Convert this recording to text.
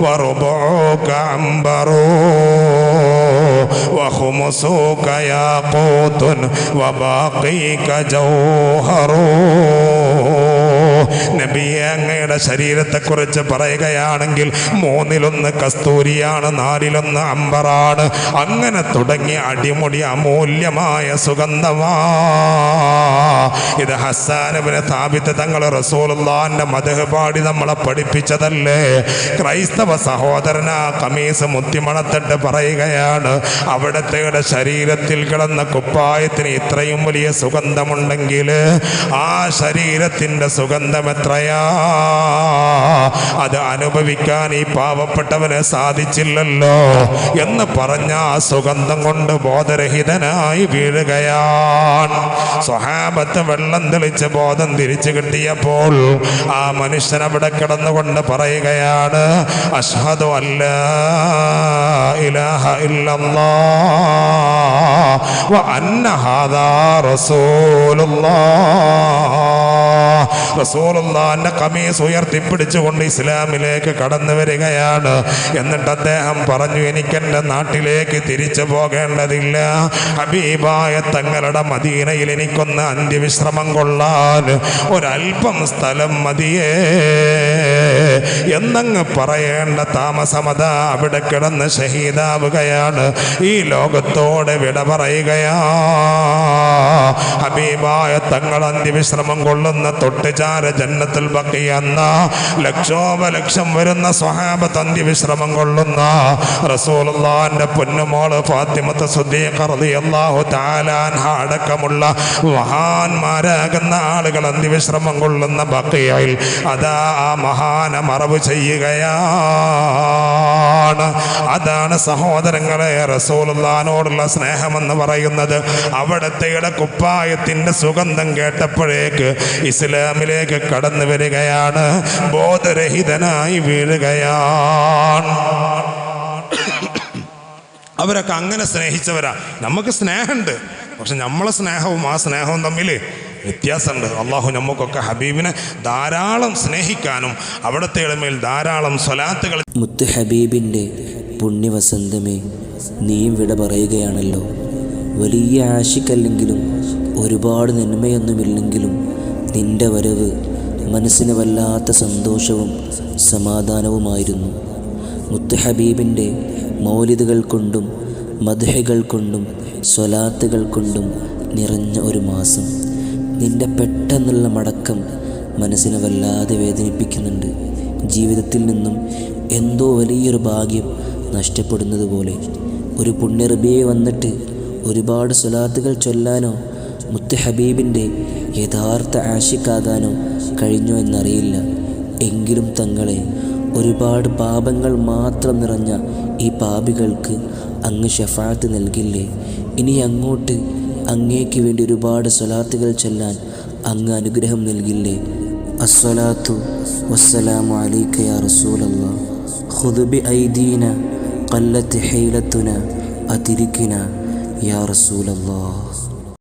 وربعك عنبر وخمسك ياقوت وباقيك جوهر നബിയെ അങ്ങയുടെ ശരീരത്തെക്കുറിച്ച് പറയുകയാണെങ്കിൽ മൂന്നിലൊന്ന് കസ്തൂരിയാണ് നാലിലൊന്ന് അമ്പറാണ് അങ്ങനെ തുടങ്ങിയ അടിമുടി അമൂല്യമായ സുഗന്ധമാ ഇത് ഹസാനബിന് താപിത്ത് തങ്ങൾ റസൂലുള്ളാന്റെ മതഹ് പാടി നമ്മളെ പഠിപ്പിച്ചതല്ലേ. ക്രൈസ്തവ സഹോദരന കമീസ് മുത്തിമണത്തിട്ട് പറയുകയാണ് അവിടത്തെയുടെ ശരീരത്തിൽ കിടന്ന കുപ്പായത്തിന് ഇത്രയും വലിയ സുഗന്ധമുണ്ടെങ്കിൽ ആ ശരീരത്തിന്റെ സുഗന്ധം എത്രയാ? അത് അനുഭവിക്കാൻ ഈ പാവപ്പെട്ടവന് സാധിച്ചില്ലല്ലോ എന്ന് പറഞ്ഞ ആ സുഗന്ധം കൊണ്ട് ബോധരഹിതനായി വീഴുകയാണ്. സ്വഹാബത്ത് വെള്ളം തെളിച്ച് ബോധം തിരിച്ചു കിട്ടിയപ്പോൾ ആ മനുഷ്യൻ അവിടെ കിടന്നുകൊണ്ട് പറയുകയാണ് അഷ്ഹദു അല്ല ഇലാഹ ഇല്ലല്ലാ. കമീസ് ഉയർത്തിപ്പിടിച്ചുകൊണ്ട് ഇസ്ലാമിലേക്ക് കടന്നു വരികയാണ്. എന്നിട്ട് അദ്ദേഹം പറഞ്ഞു എനിക്കെന്റെ നാട്ടിലേക്ക് തിരിച്ചു പോകേണ്ടതില്ല. ഹബീബായ തങ്ങളുടെ മദീനയിൽ എനിക്കൊന്ന് അന്ത്യവിശ്രമം കൊള്ളാൻ. ഒരല്പം സ്ഥലം മതിയേ. എന്നങ്ങ് പറയേണ്ട താമസമത അവിടെ കിടന്ന് ഷഹീദാവുകയാണ്. ഈ ലോകത്തോടെ വിട ഹബീബായ തങ്ങൾ അന്ത്യവിശ്രമം കൊള്ളുന്ന തൊട്ടുചാര ജന്നത്തിൽ ബക്കി ലക്ഷോപലക്ഷം വരുന്ന സ്വഹാബത്ത് അന്ത്യവിശ്രമം കൊള്ളുന്ന റസൂലുള്ളാന്റെ പൊന്നുമോൾ ഫാത്തിമത്ത് സുദ്ദീഖ്ഹു താലാൻഹ അടക്കമുള്ള മഹാന്മാരാകുന്ന ആളുകൾ അന്ത്യവിശ്രമം കൊള്ളുന്ന ബക്കയിൽ അതാ ആ മഹാന മറവ് ചെയ്യുകയാണ് അതാണ് സഹോദരങ്ങളെ റസൂലുള്ളാനോടുള്ള സ്നേഹമെന്ന് പറയുന്നത്. അവിടത്തെയുടെ കുപ്പായത്തിന്റെ സുഗന്ധം കേട്ടപ്പോഴേക്ക് ഇസ്ലാമിലേക്ക് കടന്നു വരികയാണ്. ബോധരഹിതനായി വീഴുകയാണ്. അവരൊക്കെ അങ്ങനെ സ്നേഹിച്ചവരാ. നമുക്ക് സ്നേഹമുണ്ട്. പക്ഷെ നമ്മളെ സ്നേഹവും ആ സ്നേഹവും തമ്മിൽ വ്യത്യാസമുണ്ട്. അള്ളാഹു നമുക്കൊക്കെ ഹബീബിനെ ധാരാളം സ്നേഹിക്കാനും അവിടുത്തെ ഇളമയിൽ ധാരാളം സ്വലാത്തുകൾ മുത്ത് ഹബീബിന്റെ പുണ്യവസന്തമേ നീയും വിട പറയുകയാണല്ലോ. വലിയ ആശിക്കല്ലെങ്കിലും ഒരുപാട് നന്മയൊന്നുമില്ലെങ്കിലും നിന്റെ വരവ് മനസ്സിന് വല്ലാത്ത സന്തോഷവും സമാധാനവുമായിരുന്നു. മുത്ത് ഹബീബിന്റെ മൗലിദുകൾ കൊണ്ടും മധുഹകൾ കൊണ്ടും സ്വലാത്തുകൾ കൊണ്ടും നിറഞ്ഞ ഒരു മാസം. നിന്റെ പെട്ടെന്നുള്ള മടക്കം മനസ്സിനെ വല്ലാതെ വേദനിപ്പിക്കുന്നുണ്ട്. ജീവിതത്തിൽ നിന്നും എന്തോ വലിയൊരു ഭാഗ്യം നഷ്ടപ്പെടുന്നത് പോലെ. ഒരു പുണ്യറബിയെ വന്നിട്ട് ഒരുപാട് സ്വലാത്തുകൾ ചൊല്ലാനോ മുത്ത് ഹബീബിന്റെ യഥാർത്ഥ ആഷിക്കാകാനോ കഴിഞ്ഞോ എന്നറിയില്ല. എങ്കിലും തങ്ങളെ ഒരുപാട് പാപങ്ങൾ മാത്രം നിറഞ്ഞ ഈ പാപികൾക്ക് അങ്ങ് ഷഫാത്ത് നൽകില്ലേ? ഇനി അങ്ങോട്ട് അങ്ങേക്ക് വേണ്ടി ഒരുപാട് സ്വലാത്തുകൾ ചൊല്ലാൻ അങ്ങ് അനുഗ്രഹം നൽകില്ലേ? അസ്സലാത്തു വസ്സലാമു അലൈക്ക യാ റസൂലല്ലാ. ഖുദ് ബി ഐദീന ഖല്ലത്ത് ഹൈലത്തുന അതിരിക്കിന യാ റസൂലല്ലാ.